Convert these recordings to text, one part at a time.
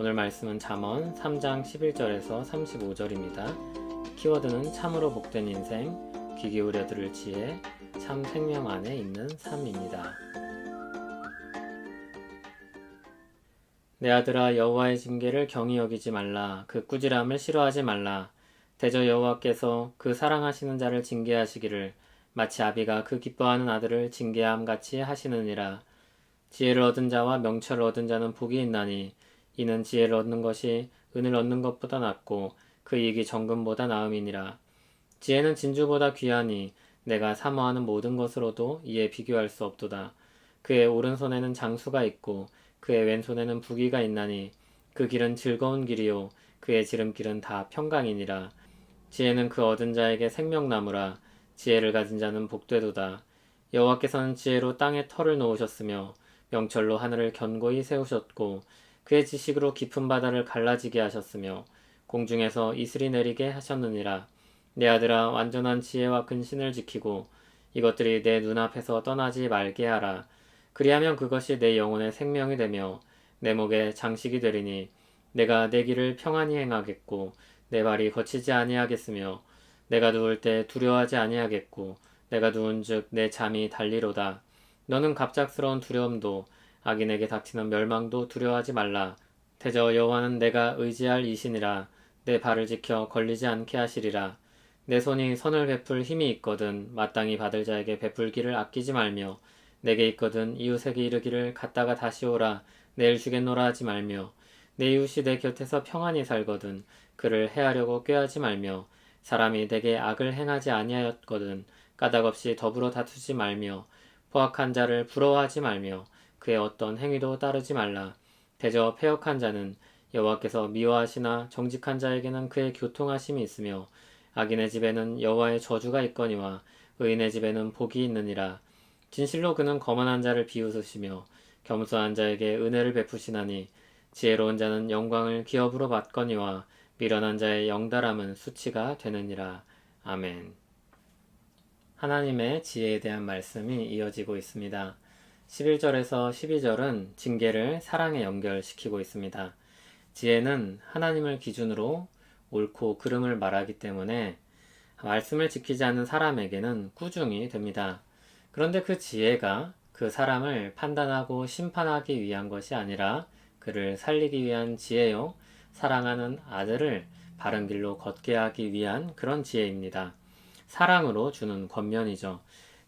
오늘 말씀은 잠언 3장 11절에서 35절입니다. 키워드는 참으로 복된 인생, 귀 기울여 들을 지혜, 참 생명 안에 있는 삶입니다. 내 아들아 여호와의 징계를 경히 여기지 말라 그 꾸지람을 싫어하지 말라 대저 여호와께서 그 사랑하시는 자를 징계하시기를 마치 아비가 그 기뻐하는 아들을 징계함 같이 하시느니라 지혜를 얻은 자와 명철을 얻은 자는 복이 있나니 이는 지혜를 얻는 것이 은을 얻는 것보다 낫고 그 이익이 정금보다 나음이니라. 지혜는 진주보다 귀하니 내가 사모하는 모든 것으로도 이에 비교할 수 없도다. 그의 오른손에는 장수가 있고 그의 왼손에는 부귀가 있나니 그 길은 즐거운 길이요 그의 지름길은 다 평강이니라. 지혜는 그 얻은 자에게 생명나무라. 지혜를 가진 자는 복되도다. 여호와께서는 지혜로 땅에 털을 놓으셨으며 명철로 하늘을 견고히 세우셨고 그의 지식으로 깊은 바다를 갈라지게 하셨으며 공중에서 이슬이 내리게 하셨느니라. 내 아들아 완전한 지혜와 근신을 지키고 이것들이 내 눈앞에서 떠나지 말게 하라. 그리하면 그것이 내 영혼의 생명이 되며 내 목에 장식이 되리니 내가 내 길을 평안히 행하겠고 내 발이 거치지 아니하겠으며 내가 누울 때 두려워하지 아니하겠고 내가 누운즉 내 잠이 달리로다. 너는 갑작스러운 두려움도 악인에게 닥치는 멸망도 두려워하지 말라. 대저 여호와는 내가 의지할 이신이라. 내 발을 지켜 걸리지 않게 하시리라. 내 손이 선을 베풀 힘이 있거든 마땅히 받을 자에게 베풀기를 아끼지 말며 내게 있거든 이웃에게 이르기를 갔다가 다시 오라. 내일 주겠노라 하지 말며 내 이웃이 내 곁에서 평안히 살거든 그를 해하려고 꾀하지 말며 사람이 내게 악을 행하지 아니하였거든 까닭없이 더불어 다투지 말며 포악한 자를 부러워하지 말며 그의 어떤 행위도 따르지 말라 대저 폐역한 자는 여호와께서 미워하시나 정직한 자에게는 그의 교통하심이 있으며 악인의 집에는 여호와의 저주가 있거니와 의인의 집에는 복이 있느니라 진실로 그는 거만한 자를 비웃으시며 겸손한 자에게 은혜를 베푸시나니 지혜로운 자는 영광을 기업으로 받거니와 미련한 자의 영달함은 수치가 되느니라. 아멘. 하나님의 지혜에 대한 말씀이 이어지고 있습니다. 11절에서 12절은 징계를 사랑에 연결시키고 있습니다. 지혜는 하나님을 기준으로 옳고 그름을 말하기 때문에 말씀을 지키지 않는 사람에게는 꾸중이 됩니다. 그런데 그 지혜가 그 사람을 판단하고 심판하기 위한 것이 아니라 그를 살리기 위한 지혜요. 사랑하는 아들을 바른 길로 걷게 하기 위한 그런 지혜입니다. 사랑으로 주는 권면이죠.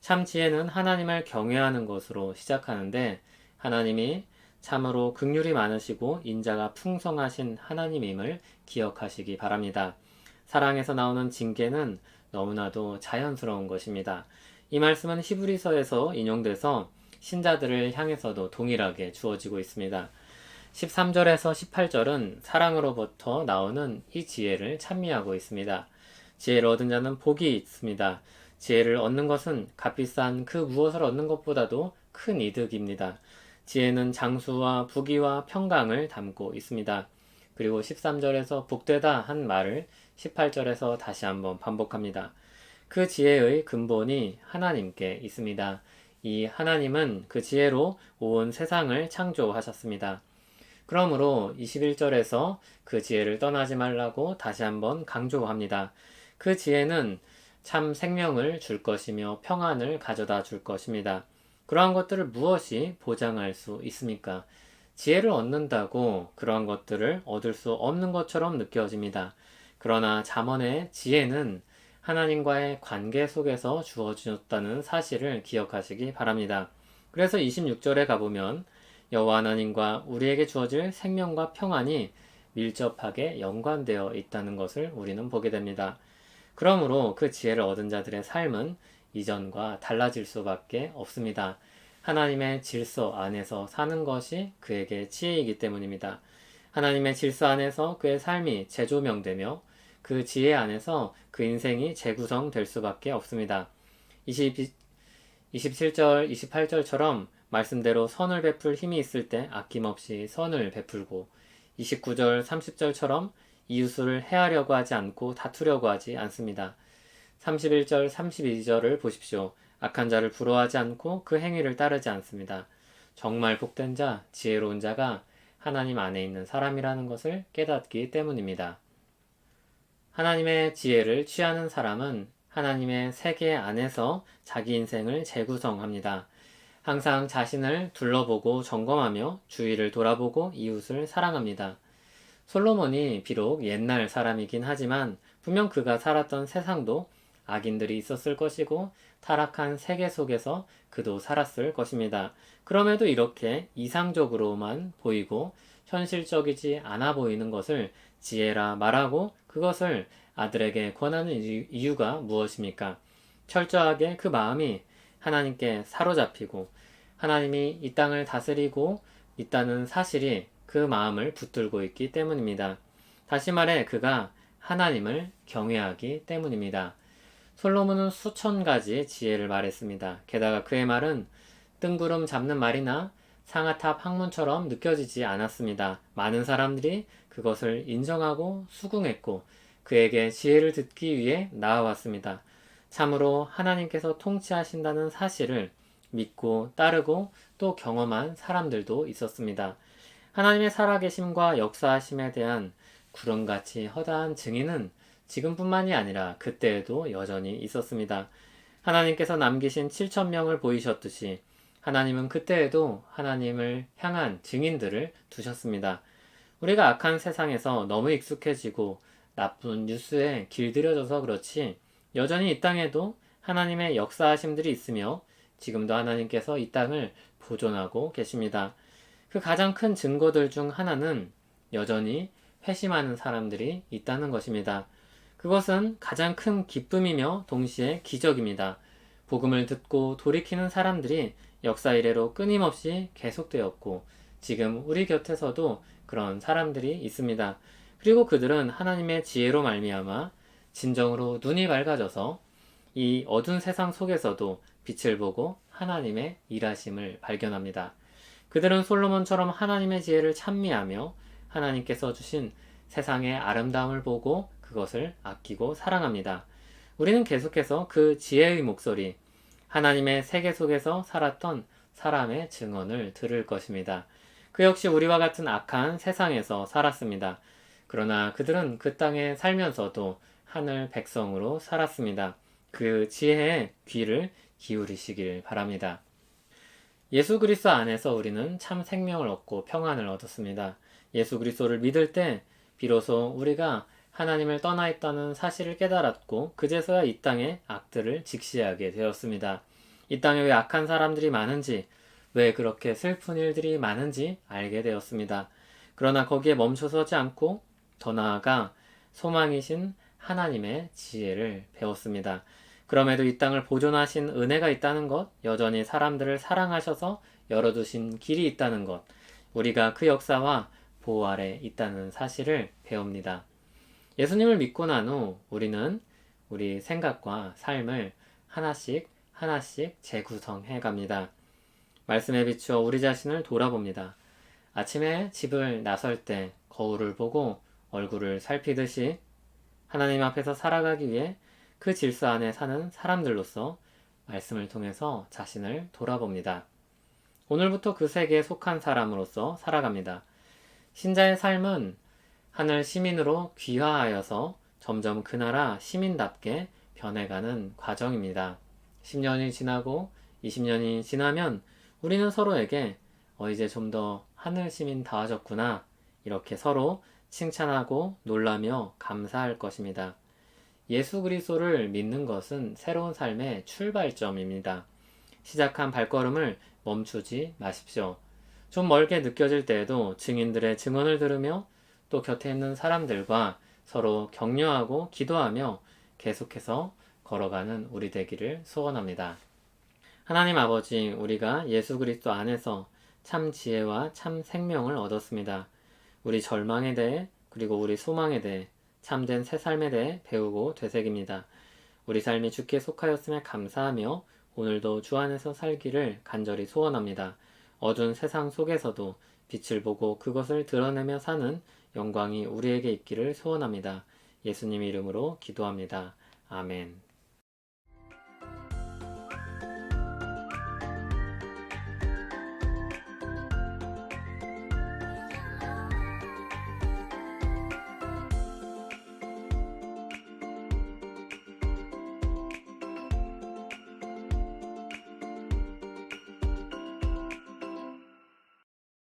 참 지혜는 하나님을 경외하는 것으로 시작하는데 하나님이 참으로 극률이 많으시고 인자가 풍성하신 하나님임을 기억하시기 바랍니다. 사랑에서 나오는 징계는 너무나도 자연스러운 것입니다. 이 말씀은 히브리서에서 인용돼서 신자들을 향해서도 동일하게 주어지고 있습니다. 13절에서 18절은 사랑으로부터 나오는 이 지혜를 찬미하고 있습니다. 지혜를 얻은 자는 복이 있습니다. 지혜를 얻는 것은 값비싼 그 무엇을 얻는 것보다도 큰 이득입니다. 지혜는 장수와 부귀와 평강을 담고 있습니다. 그리고 13절에서 복되다 한 말을 18절에서 다시 한번 반복합니다. 그 지혜의 근본이 하나님께 있습니다. 이 하나님은 그 지혜로 온 세상을 창조하셨습니다. 그러므로 21절에서 그 지혜를 떠나지 말라고 다시 한번 강조합니다. 그 지혜는 참 생명을 줄 것이며 평안을 가져다 줄 것입니다. 그러한 것들을 무엇이 보장할 수 있습니까? 지혜를 얻는다고 그러한 것들을 얻을 수 없는 것처럼 느껴집니다. 그러나 잠언의 지혜는 하나님과의 관계 속에서 주어졌다는 사실을 기억하시기 바랍니다. 그래서 26절에 가보면 여호와 하나님과 우리에게 주어질 생명과 평안이 밀접하게 연관되어 있다는 것을 우리는 보게 됩니다. 그러므로 그 지혜를 얻은 자들의 삶은 이전과 달라질 수밖에 없습니다. 하나님의 질서 안에서 사는 것이 그에게 지혜이기 때문입니다. 하나님의 질서 안에서 그의 삶이 재조명되며 그 지혜 안에서 그 인생이 재구성될 수밖에 없습니다. 20, 27절, 28절처럼 말씀대로 선을 베풀 힘이 있을 때 아낌없이 선을 베풀고 29절, 30절처럼 이웃을 해하려고 하지 않고 다투려고 하지 않습니다. 31절, 32절을 보십시오. 악한 자를 부러워하지 않고 그 행위를 따르지 않습니다. 정말 복된 자, 지혜로운 자가 하나님 안에 있는 사람이라는 것을 깨닫기 때문입니다. 하나님의 지혜를 취하는 사람은 하나님의 세계 안에서 자기 인생을 재구성합니다. 항상 자신을 둘러보고 점검하며 주위를 돌아보고 이웃을 사랑합니다. 솔로몬이 비록 옛날 사람이긴 하지만 분명 그가 살았던 세상도 악인들이 있었을 것이고 타락한 세계 속에서 그도 살았을 것입니다. 그럼에도 이렇게 이상적으로만 보이고 현실적이지 않아 보이는 것을 지혜라 말하고 그것을 아들에게 권하는 이유가 무엇입니까? 철저하게 그 마음이 하나님께 사로잡히고 하나님이 이 땅을 다스리고 있다는 사실이 그 마음을 붙들고 있기 때문입니다. 다시 말해 그가 하나님을 경외하기 때문입니다. 솔로몬은 수천 가지 지혜를 말했습니다. 게다가 그의 말은 뜬구름 잡는 말이나 상아탑 학문처럼 느껴지지 않았습니다. 많은 사람들이 그것을 인정하고 수긍했고 그에게 지혜를 듣기 위해 나아왔습니다. 참으로 하나님께서 통치하신다는 사실을 믿고 따르고 또 경험한 사람들도 있었습니다. 하나님의 살아계심과 역사하심에 대한 구름같이 허다한 증인은 지금뿐만이 아니라 그때에도 여전히 있었습니다. 하나님께서 남기신 7천 명을 보이셨듯이 하나님은 그때에도 하나님을 향한 증인들을 두셨습니다. 우리가 악한 세상에서 너무 익숙해지고 나쁜 뉴스에 길들여져서 그렇지 여전히 이 땅에도 하나님의 역사하심들이 있으며 지금도 하나님께서 이 땅을 보존하고 계십니다. 그 가장 큰 증거들 중 하나는 여전히 회심하는 사람들이 있다는 것입니다. 그것은 가장 큰 기쁨이며 동시에 기적입니다. 복음을 듣고 돌이키는 사람들이 역사 이래로 끊임없이 계속되었고 지금 우리 곁에서도 그런 사람들이 있습니다. 그리고 그들은 하나님의 지혜로 말미암아 진정으로 눈이 밝아져서 이 어두운 세상 속에서도 빛을 보고 하나님의 일하심을 발견합니다. 그들은 솔로몬처럼 하나님의 지혜를 찬미하며 하나님께서 주신 세상의 아름다움을 보고 그것을 아끼고 사랑합니다. 우리는 계속해서 그 지혜의 목소리, 하나님의 세계 속에서 살았던 사람의 증언을 들을 것입니다. 그 역시 우리와 같은 악한 세상에서 살았습니다. 그러나 그들은 그 땅에 살면서도 하늘 백성으로 살았습니다. 그 지혜에 귀를 기울이시길 바랍니다. 예수 그리스도 안에서 우리는 참 생명을 얻고 평안을 얻었습니다. 예수 그리스도를 믿을 때 비로소 우리가 하나님을 떠나 있다는 사실을 깨달았고 그제서야 이 땅의 악들을 직시하게 되었습니다. 이 땅에 왜 악한 사람들이 많은지 왜 그렇게 슬픈 일들이 많은지 알게 되었습니다. 그러나 거기에 멈춰서지 않고 더 나아가 소망이신 하나님의 지혜를 배웠습니다. 그럼에도 이 땅을 보존하신 은혜가 있다는 것, 여전히 사람들을 사랑하셔서 열어두신 길이 있다는 것, 우리가 그 역사와 보호 아래 있다는 사실을 배웁니다. 예수님을 믿고 난 후 우리는 우리 생각과 삶을 하나씩 하나씩 재구성해 갑니다. 말씀에 비추어 우리 자신을 돌아봅니다. 아침에 집을 나설 때 거울을 보고 얼굴을 살피듯이 하나님 앞에서 살아가기 위해 그 질서 안에 사는 사람들로서 말씀을 통해서 자신을 돌아봅니다. 오늘부터 그 세계에 속한 사람으로서 살아갑니다. 신자의 삶은 하늘 시민으로 귀화하여서 점점 그 나라 시민답게 변해가는 과정입니다. 10년이 지나고 20년이 지나면 우리는 서로에게 어, 이제 좀 더 하늘 시민 다워졌구나. 이렇게 서로 칭찬하고 놀라며 감사할 것입니다. 예수 그리스도를 믿는 것은 새로운 삶의 출발점입니다. 시작한 발걸음을 멈추지 마십시오. 좀 멀게 느껴질 때에도 증인들의 증언을 들으며 또 곁에 있는 사람들과 서로 격려하고 기도하며 계속해서 걸어가는 우리 되기를 소원합니다. 하나님 아버지, 우리가 예수 그리스도 안에서 참 지혜와 참 생명을 얻었습니다. 우리 절망에 대해 그리고 우리 소망에 대해 참된 새 삶에 대해 배우고 되새깁니다. 우리 삶이 주께 속하였음에 감사하며 오늘도 주 안에서 살기를 간절히 소원합니다. 어두운 세상 속에서도 빛을 보고 그것을 드러내며 사는 영광이 우리에게 있기를 소원합니다. 예수님 이름으로 기도합니다. 아멘.